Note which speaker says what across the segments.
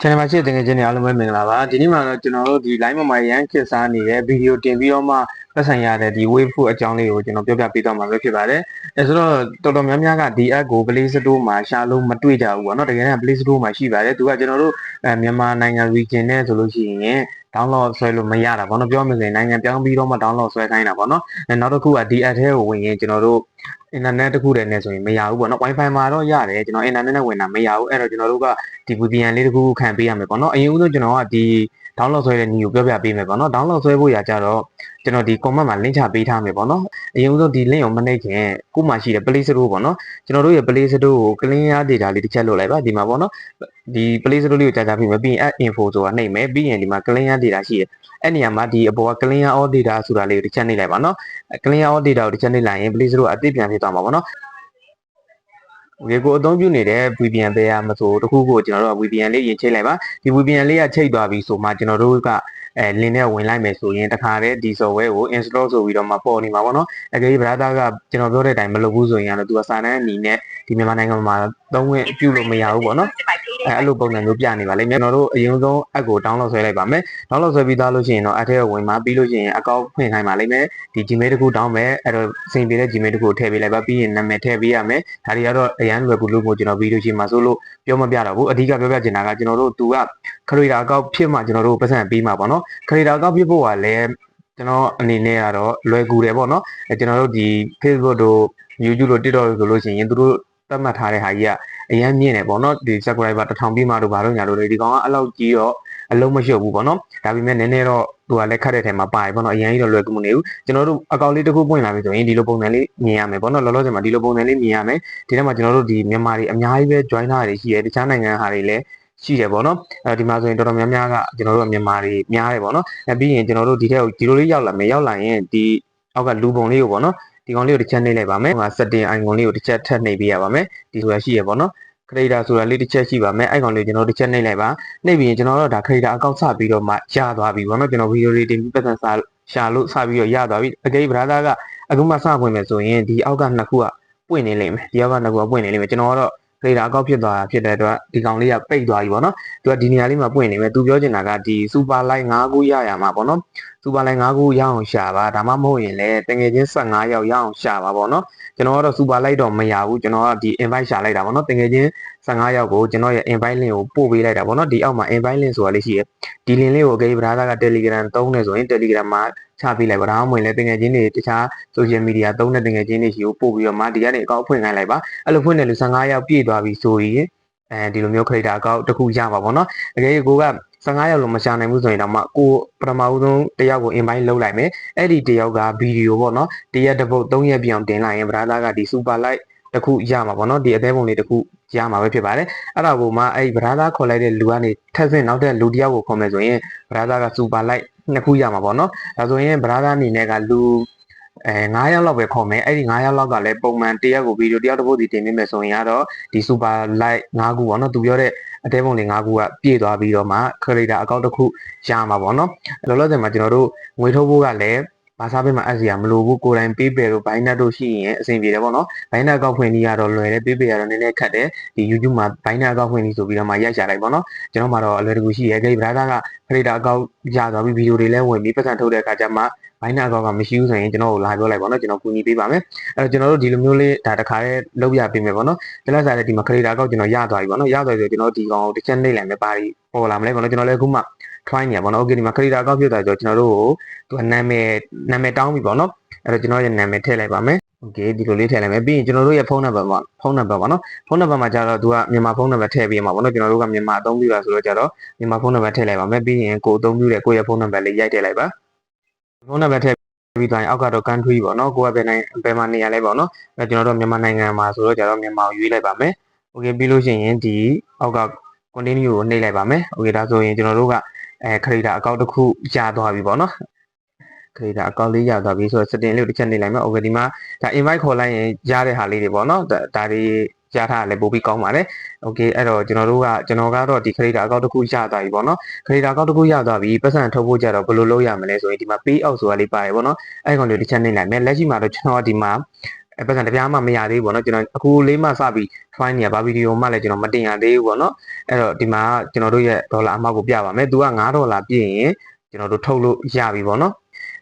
Speaker 1: channel မှာရှိတဲ့တကယ်ချင်းတွေအားလုံးပဲမင်္ဂလာပါဒီနေ့မှာတော့ကျွန်တော်တို့ဒီ line မှာရန်ခစ်စားနေတဲ့ဗီဒီယိုတင်ပြီးတော့မှပတ်ဆိုင်ရတဲ့ဒီ wave food အကြောင်းလေးကိုကျွန်တော်ပြောပြပေးသွားမှာပဲဖြစ်ပါတယ်အဲဆိုတော့တော်တော်များများကဒီ app ကို Play Store မှာရှာလို့မတွေ့ကြဘူးပေါ့နော်တကယ်တမ်း Play Store မှာရှိပါတယ်သူကကျွန်တော်တို့အဲမြန်မာနိုင်ငံ region နဲ့ဆိုလို့ရှိရင် download ဆွဲလို့မရတာပေါ့နော်ပြောမှဆိုရင်နိုင်ငံပြောင်းပြီးတော့မှ download ဆွဲခိုင်းတာပေါ့နော်အဲနောက်တစ်ခုကဒီ app ထဲကိုဝင်ရင်ကျွန်တော်တို့ internet တစ်ခုတည်းနဲ့ဆိုရင်မရဘူးပေါ့နော် wifi မှာတော့ရတယ်ကျွန်တော် internet နဲ့ဝင်တာမရဘူးအဲ့တော့ကျွန်တော်တို့ကဒီ VPN လေးတစ်ခုခံပေးရမယ်ပေါ့နော်အရင်ဦးဆုံးကျွန်တော်ကဒီ download ဆွဲတဲ့နည်းကိုပြောပြပေးမယ်ပေါ့နော် download ဆွဲဖို့ရကြတော့ကျွန်တော်ဒီ comment မှာ link ချပေးထားမယ်ပေါ့နော်အရင်ဦးဆုံးဒီ link ကိုမနှိပ်ခင်ကို့မှာရှိတဲ့ Play Store ပေါ့နော်ကျွန်တော်တို့ရဲ့ Play Store ကို clean data လေးတစ်ချက်လုပ်လိုက်ပါဒီမှာပေါ့နော် ဒီ Play Store လေးကိုကြာကြာပြီးမှပြီးရင် app info ဆိုတာနှိပ်မယ်ပြီးရင်ဒီမှာ clean data ရှိတယ်အဲ့နေရာမှာဒီအပေါ်က clean all data ဆိုတာလေးကိုတစ်ချက်နှိပ်လိုက်ပါနော် clean all data ကိုတစ်ချက်နှိပ်လိုက်ရင် Play Store ကအသစ်ပြန်ဖြစ်သွားမှာပေါ့နော်ဒီကိုအသုံးပြုနေတဲ့ VPN ပဲရမဆိုတခုခုကျွန်တော်တို့က VPN လေးရင်ချိတ်လိုက်ပါဒီ VPN လေးကချိတ်သွားပြီဆိုမှကျွန်တော်တို့ကအဲ link နဲ့ဝင်လိုက်မယ်ဆိုရင်တခါတည်းဒီ software ကို install ဆိုပြီးတော့မှပေါ်နေမှာပေါ့နော်အကယ်၍ brother ကကျွန်တော်ပြောတဲ့အတိုင်းမလုပ်ဘူးဆိုရင်ကတော့သူကစာတန်းအနေနဲ့ဒီမြန်မာနိုင်ငံမှာသုံးဝင်ပြုလို့မရဘူးပေါ့နော်အဲအဲ့လိုပုံစံမျိုးပြနေပါလိမ့်မယ်ကျွန်တော်တို့အရင်ဆုံး app ကို download ဆွဲလိုက်ပါမယ် download ဆွဲပြီးသားလို့ရှိရင်တော့ app ထဲကိုဝင်มาပြီးလို့ရှိရင် account ဖွင့်ခိုင်းပါလိမ့်မယ်ဒီ Gmail တခုတောင်းမယ်အဲ့တော့စင်ပေးတဲ့ Gmail တခုကိုထည့်ပေးလိုက်ပါပြီးရင်နာမည်ထည့်ပေးရမယ်ဒါတွေကတော့အရန်လွယ်ကူလို့ကိုကျွန်တော်ဗီဒီယိုချိန်မှာဆိုလို့ပြောမပြတော့ဘူးအဓိကပြောပြချင်တာကကျွန်တော်တို့သူက creator account ဖြစ်မှကျွန်တော်တို့ပတ်စံပေးမှာပေါ့နော် creator account ဖြစ်ဖို့ကလည်းကျွန်တော်အနေနဲ့ကတော့လွယ်ကူတယ်ပေါ့နော်အဲကျွန်တော်တို့ဒီ Facebook တို့ YouTube တို့ TikTok တို့ဆိုလို့ရှိရင်သူတို့ သတ်မှတ်ထားတဲ့ဟာကြီးကအရန်မြင့်တယ်ပေါ့နော်ဒီ subscriber 1000ပြီးမှတို့ဘာလို့ညာလို့ဒီကောင်ကအဲ့လောက်ကြီးတော့အလုံးမလျှော့ဘူးပေါ့နော်ဒါပေမဲ့နည်းနည်းတော့သူကလည်းခတ်တဲ့ထဲမှာပါတယ်ပေါ့နော်အရင်ကြီးတော့လွယ်ကူမနေဘူးကျွန်တော်တို့အကောင့်လေးတစ်ခုပွင့်လာပြီဆိုရင်ဒီလိုပုံစံလေးမြင်ရမယ်ပေါ့နော်လောလောဆယ်မှာဒီလိုပုံစံလေးမြင်ရမယ်ဒီထဲမှာကျွန်တော်တို့ဒီမြန်မာတွေအများကြီးပဲ join ထားတွေရှိတယ်တခြားနိုင်ငံဟာတွေလည်းရှိတယ်ပေါ့နော်အဲဒီမှာဆိုရင်တော်တော်များများကကျွန်တော်တို့မြန်မာတွေများတယ်ပေါ့နော်အဲပြီးရင်ကျွန်တော်တို့ဒီထဲကိုဒီလိုလေးရောက်လာမယ်ရောက်လာရင်ဒီအောက်ကလူပုံလေးကိုပေါ့နော် ဒီကောင်လေးကိုတစ်ချက်နှိပ်လိုက်ပါမယ်ဟိုက setting icon လေးကိုတစ်ချက်ထပ်နှိပ်ပေးရပါမယ်ဒီဆိုတာရှိရပေါ့နော် creator ဆိုတာလေးတစ်ချက်ရှိပါမယ်အဲ့ကောင်လေးကျွန်တော်တစ်ချက်နှိပ်လိုက်ပါနှိပ်ပြီးရင်ကျွန်တော်တို့ဒါ creator account စပြီးတော့မှရသွားပြီဘာလို့ကျွန်တော် video တွေတင်ပြီးပတ်သက်စာရှာလို့စပြီးတော့ရသွားပြီအကယ် brother ကအခုမှစပွင့်မယ်ဆိုရင်ဒီအောက်ကနှစ်ခုကပွင့်နေလိမ့်မယ်ဒီအောက်ကနှစ်ခုကပွင့်နေလိမ့်မယ်ကျွန်တော်ကတော့ creator account ဖြစ်သွားတာဖြစ်တဲ့အတွက်ဒီကောင်လေးကပိတ်သွားပြီပေါ့နော်သူကဒီနေရာလေးမှာပွင့်နေမယ်သူပြောချင်တာကဒီ super light 5ခုရရမှာပေါ့နော် super light 5ခုရအောင်ရှာပါဒါမှမဟုတ်ရင်လည်းတငယ်ချင်း15ယောက်ရအောင်ရှာပါပေါ့နော်ကျွန်တော်ကတော့ super light တော့မရဘူးကျွန်တော်ကဒီ invite ရှာလိုက်တာပေါ့နော်တကယ်ချင်း15ယောက်ကိုကျွန်တော်ရဲ့ invite link ကိုပို့ပေးလိုက်တာပေါ့နော်ဒီအောက်မှာ invite link ဆိုတာလေးရှိရယ်ဒီ link လေးကိုအကေ brother က telegram သုံးနေဆိုရင် telegram မှာ ချပေးလိုက်ပါဒါမှမဟုတ်လည်းတကယ်ချင်းတွေတခြား social media သုံးတဲ့တကယ်ချင်းတွေရှိကိုပို့ပြီးတော့မှဒီကနေအကောင့်ဖွင့်ခိုင်းလိုက်ပါအဲ့လိုဖွင့်တယ်လို့15ယောက်ပြည့်သွားပြီဆိုရင်အဲဒီလိုမျိုး creator account တစ်ခုရပါပေါ့နော်အကယ်ကိုက15ယောက်လုံးမရှာနိုင်ဘူးဆိုရင်တော့မှကိုပထမဦးဆုံးတယောက်ကို invite လုပ်လိုက်မယ်အဲ့ဒီတယောက်ကဗီဒီယိုပေါ့နော်တရက်တစ်ပုတ်3ရက်ပြောင်းတင်လိုက်ရင် brother ကဒီ super light တခုရမှာပေါ့နော်ဒီအသေးပုံလေးတခုရမှာပဲဖြစ်ပါတယ်အဲ့ဒါကိုမှအဲ့ brother ခေါ်လိုက်တဲ့လူကနေထပ်ဆင့်နောက်တဲ့လူတယောက်ကိုခေါ်မယ်ဆိုရင် brother က super light နှစ်ခုရမှာပေါ့နော်ဒါဆိုရင် brother အနေနဲ့ကလူအဲ9ယောက်လောက်ပဲခေါ်မယ်အဲ့ဒီ9ယောက်လောက်ကလည်းပုံမှန်တရက်ကိုဗီဒီယိုတယောက်တစ်ပုတ်စီတင်ပေးမယ်ဆိုရင်ကတော့ဒီ super light 5ခုပေါ့နော်သူပြောတဲ့အတဲပုံလေး5ခုကပြည့်သွားပြီးတော့မှ creator account တစ်ခုရမှာပေါ့နော်လောလောဆယ်မှာကျွန်တော်တို့ငွေထုတ်ဖို့ကလည်း ဘာသာပေးမှာအစီအမလို့ဘူးကိုယ်တိုင် PayPal တို့ Binance တို့ရှိရင်အဆင်ပြေတယ်ပေါ့နော် Binance account ဖွင့်ပြီးရတော့လွယ်တယ် PayPal ကတော့နည်းနည်းခက်တယ်ဒီ YouTube မှာ Binance account ဖွင့်ပြီးဆိုပြီးတော့မှရိုက်ချလိုက်ပေါ့နော်ကျွန်တော်မှာတော့အလွယ်တကူရှိရဲကြိ brother က creator account ရသွားပြီးဗီဒီယိုတွေလည်းဝင်ပြီးပတ်စံထုတ်တဲ့အခါကျမှ Binance account ကမရှိဘူးဆိုရင်ကျွန်တော်ကိုလာပြောလိုက်ပေါ့နော်ကျွန်တော်ကူညီပေးပါမယ်အဲတော့ကျွန်တော်တို့ဒီလိုမျိုးလေးဒါတစ်ခါလေးလုပ်ရပေးမယ်ပေါ့နော်တလက်စားတဲ့ဒီမှာ creator account ကျွန်တော်ရသွားပြီပေါ့နော်ရသွားပြီဆိုကျွန်တော်ဒီကောင်ကိုတစ်ချက်နှိပ်လိုက်မယ်ပါရီပေါ်လာမလဲပေါ့နော်ကျွန်တော်လည်းအခုမှ try နေရပါတော့ okay ဒီမှာ creator account ဖြစ်သွားကြတော့ကျွန်တော်တို့ကိုသူကနာမည်နာမည်တောင်းပြီပေါ့နော်အဲ့တော့ကျွန်တော်ရဲ့နာမည်ထည့်လိုက်ပါမယ် okay ဒီလိုလေးထည့်လိုက်မယ်ပြီးရင်ကျွန်တော်တို့ရဲ့ဖုန်းနံပါတ်ပါဖုန်းနံပါတ်ပါနော်ဖုန်းနံပါတ်မှာကျတော့သူကမြန်မာဖုန်းနံပါတ်ထည့်ပေးမှာပေါ့နော်ကျွန်တော်တို့ကမြန်မာအသုံးပြုတာဆိုတော့ကျတော့မြန်မာဖုန်းနံပါတ်ထည့်လိုက်ပါမယ်ပြီးရင်ကိုအသုံးပြုတဲ့ကိုယ့်ရဲ့ဖုန်းနံပါတ်လေးရိုက်ထည့်လိုက်ပါဖုန်းနံပါတ်ထည့်ပြီးသွားရင်အောက်ကတော့ country ပေါ့နော်ကိုကဘယ်နိုင်ငံဘယ်မှာနေရလဲပေါ့နော်အဲကျွန်တော်တို့မြန်မာနိုင်ငံမှာဆိုတော့ကျတော့မြန်မာကိုရွေးလိုက်ပါမယ် okay ပြီးလို့ရှိရင်ဒီအောက်က continue ကိုနှိပ်လိုက်ပါမယ် okay ဒါဆိုရင်ကျွန်တော်တို့က အဲ creator account တစ်ခုရသွားပြီပေါ့နော် creator account လေးရသွားပြီဆိုတော့ setting လေးကိုတစ်ချက်နှိပ်လိုက်မယ် okay ဒီမှာဒါ invite ခေါ်လိုက်ရင်ရတဲ့ဟာလေးတွေပေါ့နော်ဒါဒါတွေရထားတာလည်းပို့ပြီးကောင်းပါတယ်။ Okay အဲ့တော့ကျွန်တော်တို့ကကျွန်တော်ကတော့ဒီ creator account တစ်ခုရသွားပြီပေါ့နော်။ creator account တစ်ခုရသွားပြီပတ်စံထုတ်ဖို့ကြတော့ဘယ်လိုလုပ်ရမလဲဆိုရင်ဒီမှာ pay out ဆိုတာလေးပါတယ်ပေါ့နော်။အဲ့ကောင်လေးတစ်ချက်နှိပ်လိုက်မယ်။လက်ရှိမှာတော့ကျွန်တော်ကဒီမှာ အဲပတ်စံတစ်ပြားမှမရသေးဘူးပေါ့နော်ကျွန်တော်အခုလေးမှစပြီး try နေရဘာဗီဒီယိုမှလည်းကျွန်တော်မတင်ရသေးဘူးပေါ့နော်အဲ့တော့ဒီမှာကျွန်တော်တို့ရဲ့ဒေါ်လာအမောက်ကိုပြပါမယ်သူက9ဒေါ်လာပြည့်ရင်ကျွန်တော်တို့ထုတ်လို့ရပြီပေါ့နော်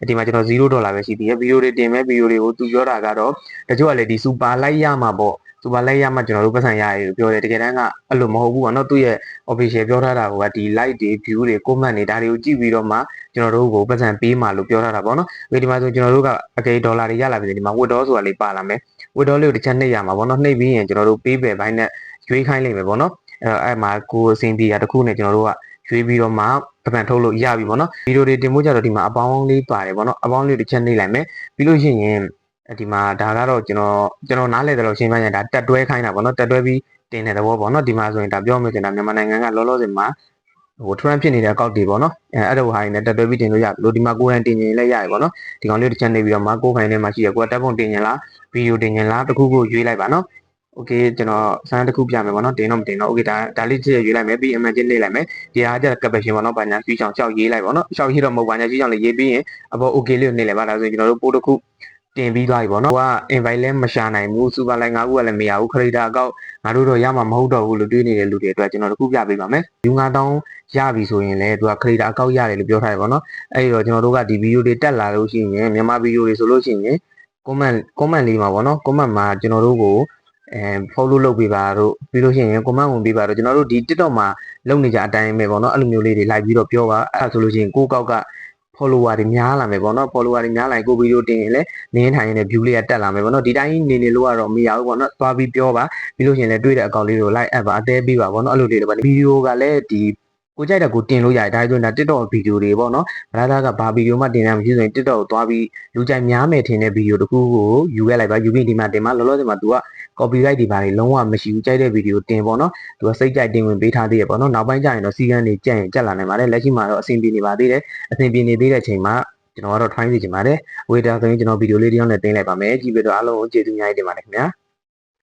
Speaker 1: ဒီမှာကျွန်တော်0ဒေါ်လာပဲရှိသေးတယ်ဗီဒီယိုတွေတင်မဲ့ဗီဒီယိုတွေကိုသူပြောတာကတော့တချို့ကလည်းဒီ super like ရမှာပေါ့ super like ရမှကျွန်တော်တို့ပတ်စံရရလို့ပြောတယ်တကယ်တမ်းကအဲ့လိုမဟုတ်ဘူးပေါ့နော်သူ့ရဲ့ official ပြောထားတာကဒီ like တွေ view တွေ comment တွေဒါတွေကိုကြည့်ပြီးတော့မှကျွန်တော်တို့ကိုပတ်စံပေးမှာလို့ပြောထားတာပေါ့နော်ဒီမှာဆိုကျွန်တော်တို့ကအကေဒေါ်လာတွေရလာပြီဒီမှာ withdraw ဆိုတာလေးပါလာမယ် withdraw လေးကိုတစ်ချက်နှိပ်ရမှာပေါ့နော်နှိပ်ပြီးရင်ကျွန်တော်တို့ပေးပယ်ဘိုင်းနဲ့ရွေးခိုင်းလိုက်မယ်ပေါ့နော်အဲ့တော့အဲ့မှာကိုယ်အစဉ်ပြေတာတစ်ခုနဲ့ကျွန်တော်တို့ကရွေးပြီးတော့မှပပန်ထုတ်လို့ရပြီပေါ့နော်ဗီဒီယိုတွေတင်ဖို့ကြတော့ဒီမှာအပေါင်းလေးပါတယ်ပေါ့နော်အပေါင်းလေးတစ်ချက်နှိပ်လိုက်မယ်ပြီးလို့ရှိရင် ဒီမှာဒါကတော့ကျွန်တော်ကျွန်တော်နားလည်တယ်လို့ရှင်းပြရင်ဒါတက်တွဲခိုင်းတာပေါ့နော်တက်တွဲပြီးတင်တဲ့သဘောပေါ့နော်ဒီမှာဆိုရင်ဒါပြောမယ်ဆိုရင်ဒါမြန်မာနိုင်ငံကလောလောဆယ်မှာဟို trend ဖြစ်နေတဲ့အကောက်တွေပေါ့နော်အဲအဲ့ဒါဟာရင်းနဲ့တက်တွဲပြီးတင်လို့ရလို့ဒီမှာကိုယ်တိုင်တင်ရင်လည်းရတယ်ပေါ့နော်ဒီကောင်လေးတစ်ချက်နှိပ်ပြီးတော့မှကိုယ်ခိုင်ထဲမှာရှိရကိုယ်တက်ပုံတင်ရင်လား ဗီဒီယိုတင်ရင်လားတစ်ခုခုရွေးလိုက်ပါနော်โอเคကျွန်တော်စမ်းတစ်ခုပြမယ်ပေါ့နော်တင်တော့မတင်တော့โอเคဒါဒါလေးချက်ရွေးလိုက်မယ်ပြီး imagine လေးလိုက်မယ်ဒီဟာကျ caption ပေါ့နော်ဘာညာစီးချောင်းရှောက်ရေးလိုက်ပေါ့နော်ရှောက်ရေးတော့မဟုတ်ဘာညာစီးချောင်းလေးရေးပြီးရင်အပေါ် okay လေးကိုနှိပ်လိုက်ပါဒါဆိုရင်ကျွန်တော်တို့ပို့တစ်ခု တင်ပြီးသွားပြီပေါ့နော်ဟိုက invite လည်းမရှာနိုင်ဘူး super line ၅ခုကလည်းမရဘူး creator အကောက်ငါတို့တော့ရမှာမဟုတ်တော့ဘူးလို့တွေးနေတဲ့လူတွေအတွက်ကျွန်တော်တို့ခုပြပေးပါမယ်ယူ9000ရပြီဆိုရင်လည်းသူက creator အကောက်ရတယ်လို့ပြောထားတယ်ပေါ့နော်အဲ့ဒီတော့ကျွန်တော်တို့ကဒီ video တွေတက်လာလို့ရှိရင်မြန်မာ video တွေဆိုလို့ရှိရင် comment comment လေးမှာပေါ့နော် comment မှာကျွန်တော်တို့ကိုအဲ follow လုပ်ပေးပါတို့ပြီးလို့ရှိရင် comment ဝင်ပေးပါတို့ကျွန်တော်တို့ဒီ TikTok မှာလုပ်နေကြအတိုင်းပဲပေါ့နော်အဲ့လိုမျိုးလေးတွေ like ပြီးတော့ပြောပါအဲ့ဒါဆိုလို့ရှိရင်ကိုကောက်က follower တွေများလာမယ်ပေါ့နော် follower တွေများလာရင်ကိုဗီဒီယိုတင်ရင်လည်းနင်းထိုင်ရင်လည်း view လေးကတက်လာမယ်ပေါ့နော်ဒီတိုင်းနေနေလို့ကတော့မရဘူးပေါ့နော်သွားပြီးပြောပါပြီးလို့ရှိရင်လည်းတွေ့တဲ့အကောင့်လေးတွေကို like app ပါအသေးပေးပါပေါ့နော်အဲ့လိုလေးတွေပါဗီဒီယိုကလည်းဒီကိုကြိုက်တဲ့ကိုတင်လို့ရတယ်ဒါဆိုရင်ဒါ TikTok ဗီဒီယိုတွေပေါ့နော်ဗလာသားကဘာဗီဒီယိုမှတင်ရမရှိဆိုရင် TikTok ကိုသွားပြီးလူကြိုက်များမယ်ထင်တဲ့ဗီဒီယိုတစ်ခုကိုယူခဲ့လိုက်ပါယူပြီးဒီမှာတင်မှာလောလောဆယ်မှာ तू က copyright တွေဘာတွေလုံးဝမရှိဘူးကြိုက်တဲ့ဗီဒီယိုတင်ပေါ့နော် तू ကစိတ်ကြိုက်တင်ဝင်ပေးထားသေးရပေါ့နော်နောက်ပိုင်းကျရင်တော့စီကန်းတွေကြက်ရင်ကြက်လာနိုင်ပါတယ်လက်ရှိမှာတော့အဆင်ပြေနေပါသေးတယ်အဆင်ပြေနေသေးတဲ့အချိန်မှာကျွန်တော်ကတော့ try စီချင်ပါတယ်ဝေတာဆိုရင်ကျွန်တော်ဗီဒီယိုလေးတစ်ယောက်နဲ့တင်လိုက်ပါမယ်ကြည့်ပြီးတော့အားလုံးကိုကျေးဇူးအများကြီးတင်ပါတယ်ခင်ဗျာ